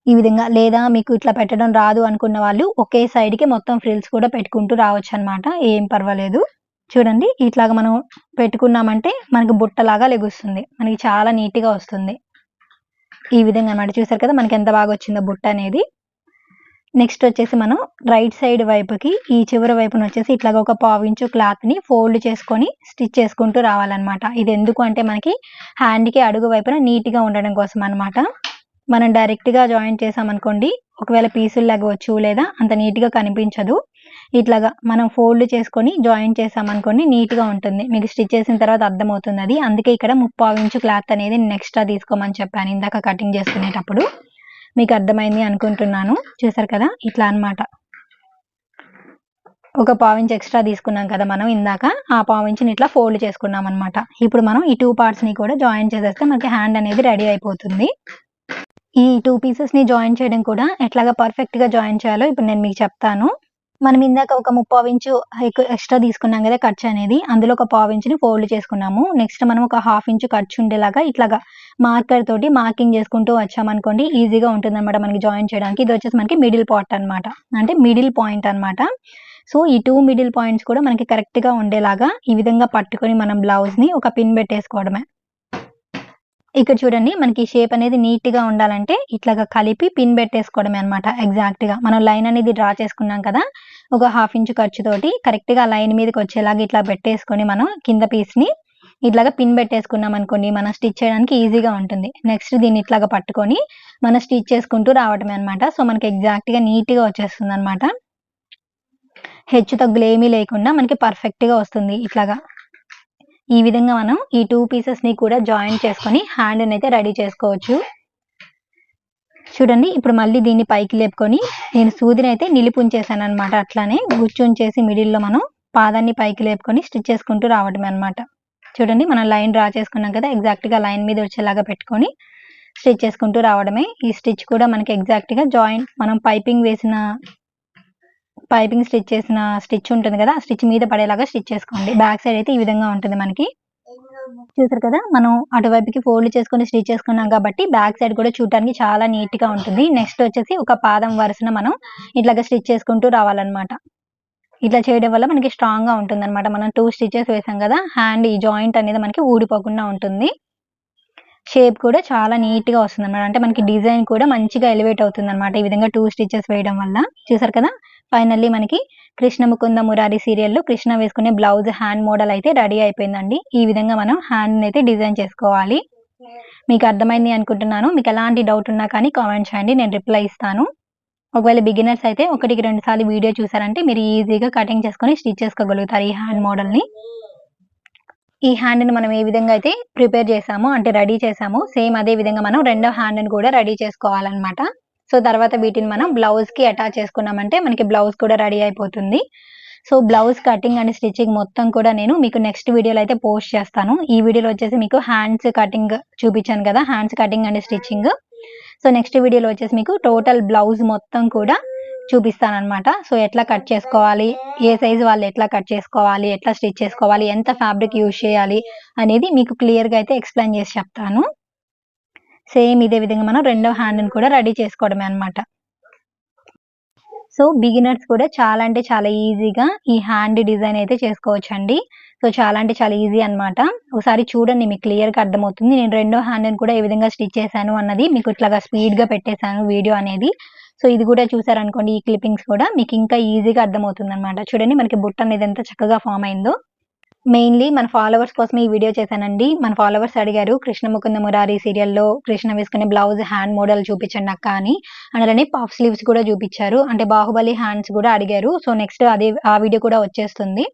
ఈ విధంగా లేదా మీకు ఇట్లా పెట్టడం రాదు అనుకున్న వాళ్ళు ఒకే సైడ్కి మొత్తం ఫ్రిల్స్ కూడా పెట్టుకుంటూ రావచ్చు అనమాట ఏం పర్వాలేదు. చూడండి ఇట్లాగ మనం పెట్టుకున్నామంటే మనకి బుట్టలాగా లెగుస్తుంది. మనకి చాలా నీట్గా వస్తుంది. ఈ విధంగా అనమాట చూసారు కదా మనకి ఎంత బాగా వచ్చిందో బుట్ట అనేది. నెక్స్ట్ వచ్చేసి మనం రైట్ సైడ్ వైపుకి ఈ చివరి వైపున వచ్చేసి ఇట్లాగ ఒక పావించు క్లాత్ని ఫోల్డ్ చేసుకొని స్టిచ్ చేసుకుంటూ రావాలన్నమాట. ఇది ఎందుకు అంటే మనకి హ్యాండ్కి అడుగు వైపున నీట్గా ఉండడం కోసం అన్నమాట. మనం డైరెక్ట్గా జాయిన్ చేసామనుకోండి ఒకవేళ పీసులు లెగవచ్చు లేదా అంత నీట్గా కనిపించదు. ఇట్లాగా మనం ఫోల్డ్ చేసుకొని జాయిన్ చేసామనుకోండి నీట్గా ఉంటుంది. మీకు స్టిచ్ చేసిన తర్వాత అర్థమవుతుంది అది. అందుకే ఇక్కడ ముప్పావు ఇంచు క్లాత్ అనేది నేను ఎక్స్ట్రా తీసుకోమని చెప్పాను ఇందాక కటింగ్ చేసుకునేటప్పుడు. మీకు అర్థమైంది అనుకుంటున్నాను. చూసారు కదా? ఇట్లా అన్నమాట. ఒక పావించ్ ఎక్స్ట్రా తీసుకున్నాం కదా మనం ఇందాక. ఆ పావించ్ని ఇట్లా ఫోల్డ్ చేసుకున్నాం అనమాట ఇప్పుడు మనం ఈ టూ పార్ట్స్ని కూడా జాయిన్ చేసేస్తే మనకి హ్యాండ్ అనేది రెడీ అయిపోతుంది. ఈ టూ పీసెస్ని జాయిన్ చేయడం కూడా ఎట్లాగా పర్ఫెక్ట్గా జాయిన్ చేయాలో ఇప్పుడు నేను మీకు చెప్తాను. మనం ఇందాక ఒక ముప్పావు ఇంచు ఎక్స్ట్రా తీసుకున్నాం కదా ఖర్చు అనేది అందులో ఒక పావు ఇంచుని ఫోల్డ్ చేసుకున్నాము. నెక్స్ట్ మనం ఒక హాఫ్ ఇంచు ఖర్చు ఉండేలాగా ఇట్లాగా మార్కర్ తోటి మార్కింగ్ చేసుకుంటూ వచ్చామనుకోండి ఈజీగా ఉంటుంది అనమాట మనకి జాయిన్ చేయడానికి. ఇది వచ్చేసి మనకి మిడిల్ పార్ట్ అన్నమాట. అంటే మిడిల్ పాయింట్ అన్నమాట. సో ఈ టూ మిడిల్ పాయింట్స్ కూడా మనకి కరెక్ట్గా ఉండేలాగా ఈ విధంగా పట్టుకొని మనం బ్లౌజ్ని ఒక పిన్ పెట్టేసుకోవడమే. ఇక్కడ చూడండి మనకి షేప్ అనేది నీట్గా ఉండాలంటే ఇట్లాగా కలిపి పిన్ పెట్టేసుకోవడమే అనమాట ఎగ్జాక్ట్గా మనం లైన్ అనేది డ్రా చేసుకున్నాం కదా ఒక హాఫ్ ఇంచ్ ఖర్చుతోటి కరెక్ట్గా లైన్ మీదకి వచ్చేలాగా ఇట్లా పెట్టేసుకొని మనం కింద పీస్ని ఇట్లాగా పిన్ పెట్టేసుకున్నాం అనుకోండి మనం స్టిచ్ చేయడానికి ఈజీగా ఉంటుంది. నెక్స్ట్ దీన్ని ఇట్లాగా పట్టుకొని మనం స్టిచ్ చేసుకుంటూ రావడమే అనమాట సో మనకి ఎగ్జాక్ట్గా నీట్గా వచ్చేస్తుంది అనమాట హెచ్చు తగ్గులు ఏమీ లేకుండా మనకి పర్ఫెక్ట్గా వస్తుంది ఇట్లాగా. ఈ విధంగా మనం ఈ టూ పీసెస్ని కూడా జాయిన్ చేసుకొని హ్యాండ్ అయితే రెడీ చేసుకోవచ్చు. చూడండి ఇప్పుడు మళ్ళీ దీన్ని పైకి లేపుకొని నేను సూదిని అయితే నిలిపుంచేసాను అనమాట అట్లానే గుచ్చుంచేసి మిడిల్లో మనం పాదాన్ని పైకి లేపుకొని స్టిచ్ చేసుకుంటూ రావడమే అనమాట చూడండి మనం లైన్ డ్రా చేసుకున్నాం కదా ఎగ్జాక్ట్గా లైన్ మీద వచ్చేలాగా పెట్టుకొని స్టిచ్ చేసుకుంటూ రావడమే. ఈ స్టిచ్ కూడా మనకి ఎగ్జాక్ట్గా జాయింట్ మనం పైపింగ్ వేసిన పైపింగ్ స్టిచ్ చేసిన స్టిచ్ ఉంటుంది కదా ఆ స్టిచ్ మీద పడేలాగా స్టిచ్ చేసుకోండి. బ్యాక్ సైడ్ అయితే ఈ విధంగా ఉంటుంది మనకి. చూసారు కదా మనం అటువైపుకి ఫోల్డ్ చేసుకొని స్టిచ్ చేసుకున్నాం కాబట్టి బ్యాక్ సైడ్ కూడా చూడటానికి చాలా నీట్గా ఉంటుంది. నెక్స్ట్ వచ్చేసి ఒక పాదం వరుసన మనం ఇట్లాగా స్టిచ్ చేసుకుంటూ రావాలన్నమాట. ఇట్లా చేయడం వల్ల మనకి స్ట్రాంగ్గా ఉంటుంది అనమాట మనం టూ స్టిచెస్ వేసాం కదా హ్యాండ్ ఈ జాయింట్ అనేది మనకి ఊడిపోకుండా ఉంటుంది. షేప్ కూడా చాలా నీట్గా వస్తుంది అనమాట అంటే మనకి డిజైన్ కూడా మంచిగా ఎలివేట్ అవుతుంది అనమాట ఈ విధంగా టూ స్టిచెస్ వేయడం వల్ల. చూసారు కదా ఫైనల్లీ మనకి కృష్ణ ముకుంద మురారి సీరియల్లో కృష్ణ వేసుకునే బ్లౌజ్ హ్యాండ్ మోడల్ అయితే రెడీ అయిపోయిందండి. ఈ విధంగా మనం హ్యాండ్ అయితే డిజైన్ చేసుకోవాలి. మీకు అర్థమైంది అనుకుంటున్నాను. మీకు ఎలాంటి డౌట్ ఉన్నా కానీ కామెంట్ చేయండి. నేను రిప్లై ఇస్తాను. ఒకవేళ బిగినర్స్ అయితే ఒకటికి రెండు సార్లు వీడియో చూసారంటే మీరు ఈజీగా కటింగ్ చేసుకొని స్టిచ్ చేసుకోగలుగుతారు ఈ హ్యాండ్ మోడల్ని. ఈ హ్యాండ్ని మనం ఏ విధంగా అయితే ప్రిపేర్ చేసామో అంటే రెడీ చేసామో సేమ్ అదే విధంగా మనం రెండో హ్యాండ్ని కూడా రెడీ చేసుకోవాలన్నమాట. సో తర్వాత వీటిని మనం బ్లౌజ్కి అటాచ్ చేసుకున్నామంటే మనకి బ్లౌజ్ కూడా రెడీ అయిపోతుంది. So blouse cutting and stitching మొత్తం కూడా నేను మీకు నెక్స్ట్ వీడియోలో అయితే పోస్ట్ చేస్తాను. ఈ వీడియోలో వచ్చేసి మీకు హ్యాండ్స్ కటింగ్ చూపించాను కదా hands cutting and stitching so next వీడియోలో వచ్చేసి మీకు టోటల్ బ్లౌజ్ మొత్తం కూడా చూపిస్తాను అనమాట సో ఎట్లా కట్ చేసుకోవాలి ఏ సైజు వాళ్ళు ఎట్లా కట్ చేసుకోవాలి ఎట్లా స్టిచ్ చేసుకోవాలి ఎంత ఫ్యాబ్రిక్ యూజ్ చేయాలి అనేది మీకు క్లియర్గా అయితే ఎక్స్ప్లెయిన్ చేసి చెప్తాను. సేమ్ ఇదే విధంగా మనం రెండో హ్యాండ్ని కూడా రెడీ చేసుకోవడమే అనమాట సో బిగినర్స్ కూడా చాలా అంటే చాలా ఈజీగా ఈ హ్యాండ్ డిజైన్ అయితే చేసుకోవచ్చండి. సో చాలా అంటే చాలా ఈజీ అనమాట ఒకసారి చూడండి మీకు క్లియర్గా అర్థమవుతుంది. నేను రెండో హ్యాండ్ని కూడా ఏ విధంగా స్టిచ్ చేశాను అన్నది మీకు ఇట్లాగా స్పీడ్గా పెట్టేశాను వీడియో అనేది. సో ఇది కూడా చూసారనుకోండి ఈ క్లిప్పింగ్స్ కూడా మీకు ఇంకా ఈజీగా అర్థమవుతుంది అనమాట చూడండి మనకి బుట్ట అనేది ఎంత చక్కగా ఫామ్ అయిందో. మెయిన్లీ మన ఫాలోవర్స్ కోసం ఈ వీడియో చేశానండి. మన ఫాలోవర్స్ అడిగారు కృష్ణ ముకుంద మురారి సీరియల్లో కృష్ణ వేసుకునే బ్లౌజ్ హ్యాండ్ మోడల్ చూపించండి అక్క అని. అలానే పఫ్ స్లీవ్స్ కూడా చూపించారు. అంటే బాహుబలి హ్యాండ్స్ కూడా అడిగారు. సో నెక్స్ట్ అదే ఆ వీడియో కూడా వచ్చేస్తుంది.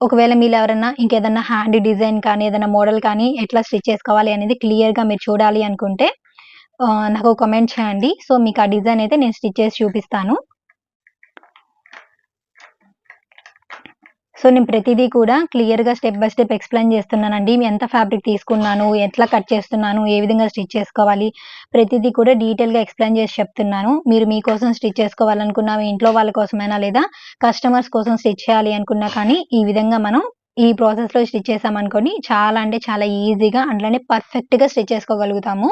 ఒకవేళ మీరు ఎవరైనా ఇంకేదన్నా హ్యాండ్ డిజైన్ కానీ ఏదైనా మోడల్ కానీ ఎట్లా స్టిచ్ చేసుకోవాలి అనేది క్లియర్గా మీరు చూడాలి అనుకుంటే నాకు కమెంట్ చేయండి. సో మీకు ఆ డిజైన్ అయితే నేను స్టిచ్ చేసి చూపిస్తాను. సో నేను ప్రతిదీ కూడా క్లియర్గా స్టెప్ బై స్టెప్ ఎక్స్ప్లెయిన్ చేస్తున్నానండి. ఎంత ఫ్యాబ్రిక్ తీసుకున్నాను ఎట్లా కట్ చేస్తున్నాను ఏ విధంగా స్టిచ్ చేసుకోవాలి ప్రతిదీ కూడా డీటెయిల్గా ఎక్స్ప్లెయిన్ చేసి చెప్తున్నాను. మీరు మీకోసం స్టిచ్ చేసుకోవాలనుకున్నా మీ ఇంట్లో వాళ్ళ కోసమైనా లేదా కస్టమర్స్ కోసం స్టిచ్ చేయాలి అనుకున్నా కానీ ఈ విధంగా మనం ఈ ప్రాసెస్లో స్టిచ్ చేసామనుకోండి చాలా అంటే చాలా ఈజీగా అందులోనే పర్ఫెక్ట్గా స్టిచ్ చేసుకోగలుగుతాము.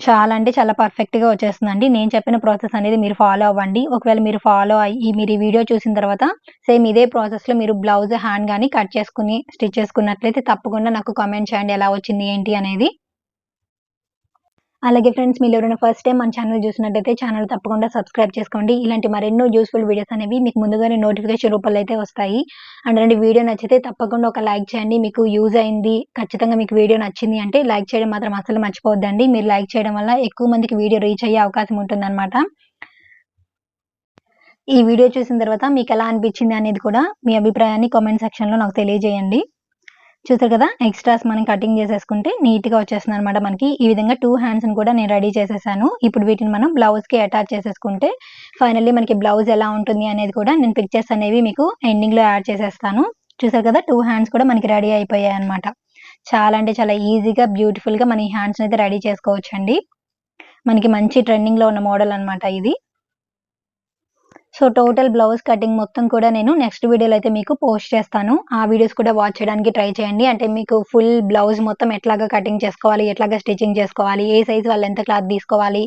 చాలా అంటే చాలా పర్ఫెక్ట్‌గా వచ్చేస్తుందండి. నేను చెప్పిన ప్రాసెస్ అనేది మీరు ఫాలో అవ్వండి. ఒకవేళ మీరు ఫాలో అయ్యి మీరు ఈ వీడియో చూసిన తర్వాత సేమ్ ఇదే ప్రాసెస్‌లో మీరు బ్లౌజ్, హ్యాండ్ కానీ కట్ చేసుకొని, స్టిచ్ చేసుకున్నట్లయితే తప్పకుండా నాకు కామెంట్ చేయండి ఎలా వచ్చింది ఏంటి అనేది. అలాగే ఫ్రెండ్స్ మీరు ఎవరైనా ఫస్ట్ టైం మన ఛానల్ చూసినట్టయితే ఛానల్ తప్పకుండా సబ్స్క్రైబ్ చేసుకోండి. ఇలాంటి మరెన్నో యూస్ఫుల్ వీడియోస్ అనేవి మీకు ముందుగానే నోటిఫికేషన్ రూపంలో అయితే వస్తాయి. అండ్ రెండు వీడియో నచ్చితే తప్పకుండా ఒక లైక్ చేయండి. మీకు యూజ్ అయింది ఖచ్చితంగా మీకు వీడియో నచ్చింది అంటే లైక్ చేయడం మాత్రం అసలు మర్చిపోవద్దండి. మీరు లైక్ చేయడం వల్ల ఎక్కువ మందికి వీడియో రీచ్ అయ్యే అవకాశం ఉంటుందన్నమాట. ఈ వీడియో చూసిన తర్వాత మీకు ఎలా అనిపించింది అనేది కూడా మీ అభిప్రాయాన్ని కామెంట్ సెక్షన్లో నాకు తెలియజేయండి. చూసారు కదా? ఎక్స్ట్రాస్ మనం కటింగ్ చేసేసుకుంటే నీట్గా వచ్చేస్తుంది అనమాట మనకి. ఈ విధంగా టూ హ్యాండ్స్ని కూడా నేను రెడీ చేసేసాను. ఇప్పుడు వీటిని మనం బ్లౌజ్కి అటాచ్ చేసేసుకుంటే ఫైనల్లీ మనకి బ్లౌజ్ ఎలా ఉంటుంది అనేది కూడా నేను పిక్చర్స్ అనేవి మీకు ఎండింగ్లో యాడ్ చేసేస్తాను. చూసారు కదా? టూ హ్యాండ్స్ కూడా మనకి రెడీ అయిపోయాయి అనమాట చాలా అంటే చాలా ఈజీగా బ్యూటిఫుల్గా మన ఈ హ్యాండ్స్ అయితే రెడీ చేసుకోవచ్చండి. మనకి మంచి ట్రెండింగ్లో ఉన్న మోడల్ అనమాట ఇది. సో టోటల్ బ్లౌజ్ కటింగ్ మొత్తం కూడా నేను నెక్స్ట్ వీడియోలో అయితే మీకు పోస్ట్ చేస్తాను. ఆ వీడియోస్ కూడా వాచ్ చేయడానికి ట్రై చేయండి. అంటే మీకు ఫుల్ బ్లౌజ్ మొత్తం ఎట్లాగా కటింగ్ చేసుకోవాలి ఎట్లాగా స్టిచ్చింగ్ చేసుకోవాలి ఏ సైజ్ వాళ్ళు ఎంత క్లాత్ తీసుకోవాలి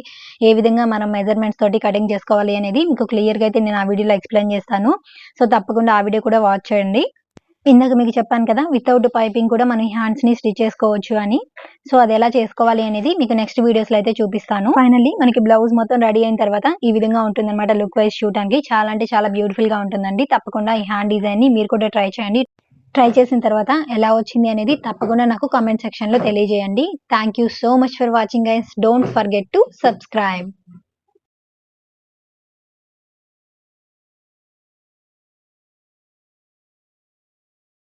ఏ విధంగా మనం మెజర్మెంట్స్ తోటి కటింగ్ చేసుకోవాలి అనేది మీకు క్లియర్గా అయితే నేను ఆ వీడియోలో ఎక్స్ప్లెయిన్ చేస్తాను. సో తప్పకుండా ఆ వీడియో కూడా వాచ్ చేయండి. ఇందాక మీకు చెప్పాను కదా వితౌట్ పైపింగ్ కూడా మనం హ్యాండ్స్ని స్టిచ్ చేసుకోవచ్చు అని. సో అది ఎలా చేసుకోవాలి అనేది మీకు నెక్స్ట్ వీడియోస్లో అయితే చూపిస్తాను. ఫైనల్లీ మనకి బ్లౌజ్ మొత్తం రెడీ అయిన తర్వాత ఈ విధంగా ఉంటుంది అనమాట లుక్ వైజ్ చూడడానికి చాలా అంటే చాలా బ్యూటిఫుల్గా ఉంటుందండి. తప్పకుండా ఈ హ్యాండ్ డిజైన్ని మీరు కూడా ట్రై చేయండి. ట్రై చేసిన తర్వాత ఎలా వచ్చింది అనేది తప్పకుండా నాకు కామెంట్ సెక్షన్లో తెలియజేయండి. Thank you so much for watching guys don't forget to subscribe